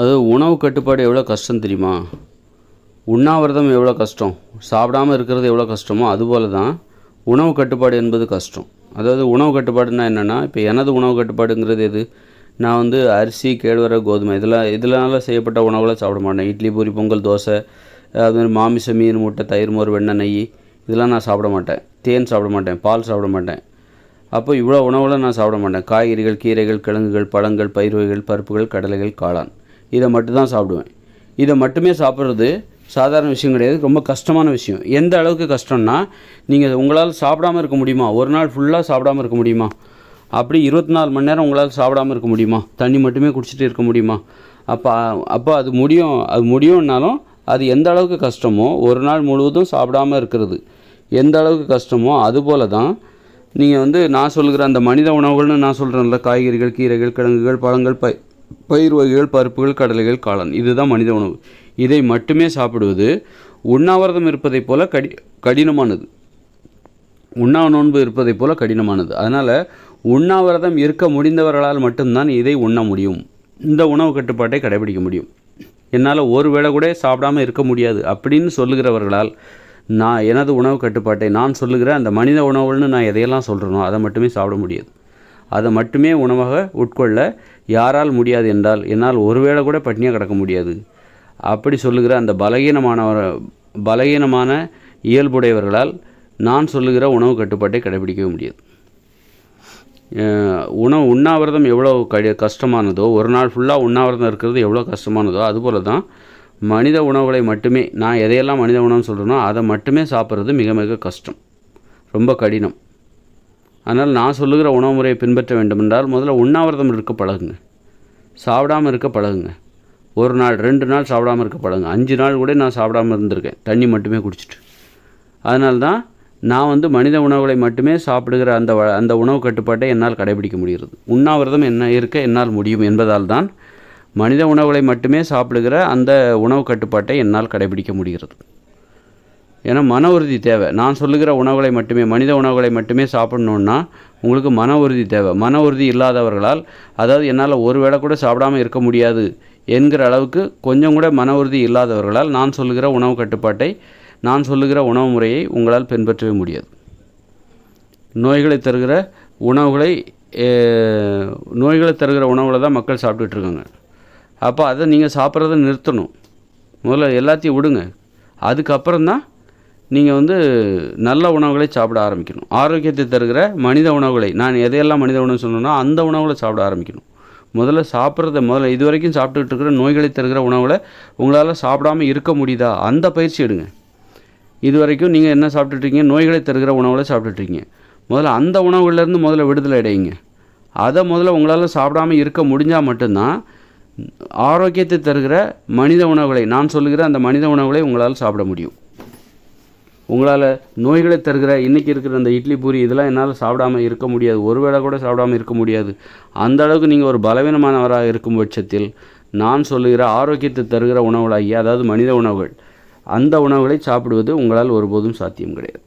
அது உணவு கட்டுப்பாடு எவ்வளோ கஷ்டம் தெரியுமா? உண்ணாவிரதம் எவ்வளோ கஷ்டம்? சாப்பிடாம இருக்கிறது எவ்வளோ கஷ்டமோ அதுபோல தான் உணவு கட்டுப்பாடு என்பது கஷ்டம். அதாவது உணவு கட்டுப்பாடுனா என்னென்னா இப்போ எனது உணவு கட்டுப்பாடுங்கிறது எது? நான் வந்து அரிசி கேழ்வரை கோதுமை இதெல்லாம் இதனால செய்யப்பட்ட உணவுகளை சாப்பிட மாட்டேன். இட்லி பூரி பொங்கல் தோசை அது மாதிரி மாமிசம் மீன் முட்டை தயிர் மோர் வெண்ணெய் நெய் இதெல்லாம் நான் சாப்பிட மாட்டேன். தேன் சாப்பிட மாட்டேன். பால் சாப்பிட மாட்டேன். அப்போ இவ்வளோ உணவுகளை நான் சாப்பிட மாட்டேன். காய்கறிகள் கீரைகள் கிழங்குகள் பழங்கள் பயிர் வகைகள் பருப்புகள் கடலைகள் காளான். இதை மட்டும்தான் சாப்பிடுவேன். இதை மட்டுமே சாப்பிட்றது சாதாரண விஷயம் கிடையாது. ரொம்ப கஷ்டமான விஷயம். எந்த அளவுக்கு கஷ்டம்னா நீங்கள் உங்களால் சாப்பிடாம இருக்க முடியுமா? ஒரு நாள் ஃபுல்லாக சாப்பிடாம இருக்க முடியுமா? அப்படி இருபத்தி நாலு மணி நேரம் உங்களால் சாப்பிடாம இருக்க முடியுமா? தண்ணி மட்டுமே குடிச்சிட்டு இருக்க முடியுமா? அப்போ அப்போ அது முடியும் அது முடியும்னாலும் அது எந்த அளவுக்கு கஷ்டமோ ஒரு நாள் முழுவதும் சாப்பிடாம இருக்கிறது. எந்த அளவுக்கு கஷ்டமோ அதுபோல தான். நீங்கள் வந்து நான் சொல்கிற அந்த மனித உணவுகள்னு நான் சொல்கிறேன்ல காய்கறிகள் கீரைகள் கிழங்குகள் பழங்கள் பை பயிர் வகைகள் பருப்புகள் கடலைகள் காளான். இதுதான் மனித உணவு. இதை மட்டுமே சாப்பிடுவது உண்ணாவிரதம் இருப்பதைப் போல கடி கடினமானது. உண்ணா நோன்பு இருப்பதைப் போல கடினமானது. அதனால் உண்ணாவிரதம் இருக்க முடிந்தவர்களால் மட்டும்தான் இதை உண்ண முடியும். இந்த உணவு கட்டுப்பாட்டை கடைபிடிக்க முடியும். என்னால் ஒரு வேளை கூட சாப்பிடாம இருக்க முடியாது அப்படின்னு சொல்லுகிறவர்களால் நான் எனது உணவு கட்டுப்பாட்டை நான் சொல்லுகிற அந்த மனித உணவுன்னு நான் எதையெல்லாம் சொல்கிறேனோ அதை மட்டுமே சாப்பிட முடியாது. அதை மட்டுமே உணவாக உட்கொள்ள யாரால் முடியாது என்றால் என்னால் ஒருவேளை கூட பட்னியாக கிடக்க முடியாது. அப்படி சொல்லுகிற அந்த பலகீனமானவர் பலகீனமான இயல்புடையவர்களால் நான் சொல்லுகிற உணவு கட்டுப்பாட்டை கடைபிடிக்கவே முடியாது. உணவு உண்ணாவிரதம் எவ்வளோ கடி கஷ்டமானதோ ஒரு நாள் ஃபுல்லாக உண்ணாவிரதம் இருக்கிறது எவ்வளோ கஷ்டமானதோ அதுபோல தான் மனித உணவுகளை மட்டுமே நான் எதையெல்லாம் மனித உணவுன்னு சொல்கிறேனோ அதை மட்டுமே சாப்பிட்றது மிக மிக கஷ்டம். ரொம்ப கடினம். அதனால் நான் சொல்லுகிற உணவு முறையை பின்பற்ற வேண்டுமென்றால் முதல்ல உண்ணாவிரதம் இருக்க பழகுங்க. சாப்பிடாமல் இருக்க பழகுங்க. ஒரு நாள் ரெண்டு நாள் சாப்பிடாம இருக்க பழகுங்க. அஞ்சு நாள் கூட நான் சாப்பிடாம இருந்திருக்கேன். தண்ணி மட்டுமே குடிச்சிட்டு. அதனால தான் நான் வந்து மனித உணவுகளை மட்டுமே சாப்பிடுகிற அந்த வ- அந்த உணவு கட்டுப்பாட்டை என்னால் கடைபிடிக்க முடிகிறது. உண்ணாவிரதம் என்ன இருக்க என்னால் முடியும் என்பதால் தான் மனித உணவுகளை மட்டுமே சாப்பிடுகிற அந்த உணவு கட்டுப்பாட்டை என்னால் கடைபிடிக்க முடிகிறது. ஏன்னா மன உறுதி தேவை. நான் சொல்லுகிற உணவுகளை மட்டுமே மனித உணவுகளை மட்டுமே சாப்பிடணுன்னா உங்களுக்கு மன உறுதி தேவை. மன உறுதி இல்லாதவர்களால் அதாவது என்னால் ஒரு வேளை கூட சாப்பிடாம இருக்க முடியாது என்கிற அளவுக்கு கொஞ்சம் கூட மன உறுதி இல்லாதவர்களால் நான் சொல்லுகிற உணவு கட்டுப்பாட்டை நான் சொல்லுகிற உணவு முறையை உங்களால் பின்பற்றவே முடியாது. நோய்களை தருகிற உணவுகளை நோய்களை தருகிற உணவுகளை தான் மக்கள் சாப்பிட்டுட்ருக்காங்க அப்போ அதை நீங்கள் சாப்பிட்றத நிறுத்தணும். முதல்ல எல்லாத்தையும் விடுங்க. அதுக்கப்புறம் தான் நீங்கள் வந்து நல்ல உணவுகளை சாப்பிட ஆரம்பிக்கணும். ஆரோக்கியத்தை தருகிற மனித உணவுகளை நான் எதையெல்லாம் மனித உணவு சொன்னோன்னா அந்த உணவுகளை சாப்பிட ஆரம்பிக்கணும். முதல்ல சாப்பிட்றத முதல்ல இது வரைக்கும் சாப்பிட்டுட்டு இருக்கிற நோய்களை தருகிற உணவுகளை உங்களால் சாப்பிடாம இருக்க முடியுதா? அந்த பயிற்சி எடுங்க. இது வரைக்கும் நீங்கள் என்ன சாப்பிட்டுட்ருக்கீங்க நோய்களை தருகிற உணவுகளை சாப்பிட்டுட்ருக்கீங்க முதல்ல அந்த உணவுகள்லேருந்து முதல்ல விடுதலை அடையுங்க. அதை முதல்ல உங்களால் சாப்பிடாம இருக்க முடிஞ்சால் மட்டும்தான் ஆரோக்கியத்தை தருகிற மனித உணவுகளை நான் சொல்லுகிற அந்த மனித உணவுகளை உங்களால் சாப்பிட முடியும். உங்களால் நோய்களை தருகிற இன்றைக்கி இருக்கிற அந்த இட்லி பூரி இதெல்லாம் என்னால் சாப்பிடாம இருக்க முடியாது. ஒரு வேளை கூட சாப்பிடாம இருக்க முடியாது. அந்த அளவுக்கு நீங்கள் ஒரு பலவீனமானவராக இருக்கும் பட்சத்தில் நான் சொல்லுகிற ஆரோக்கியத்தை தருகிற உணவுகளாகிய அதாவது மனித உணவுகள் அந்த உணவுகளை சாப்பிடுவது உங்களால் ஒருபோதும் சாத்தியம் கிடையாது.